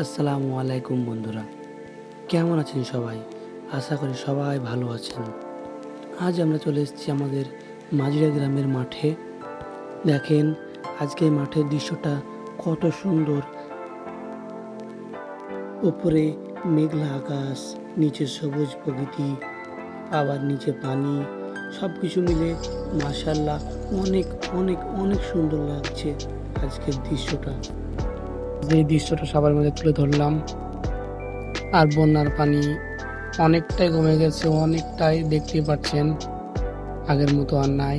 আসসালামু আলাইকুম বন্ধুরা। কেমন আছেন সবাই? আশা করি সবাই ভালো আছেন। আজ আমরা চলে এসেছি আমাদের মাজিরা গ্রামের মাঠে। দেখেন, আজকে মাঠের দৃশ্যটা কত সুন্দর। উপরে মেঘলা আকাশ, নিচে সবুজ প্রকৃতি, আবার নিচে পানি। সব কিছু মিলে মার্শাল্লাহ অনেক অনেক অনেক সুন্দর লাগছে আজকের দৃশ্যটা। এই দৃশ্যটা সবার মধ্যে তুলে ধরলাম আর বন্যার পানি অনেকটাই কমে গেছে, অনেকটাই দেখতে পাচ্ছেন, আগের মতো আর নাই।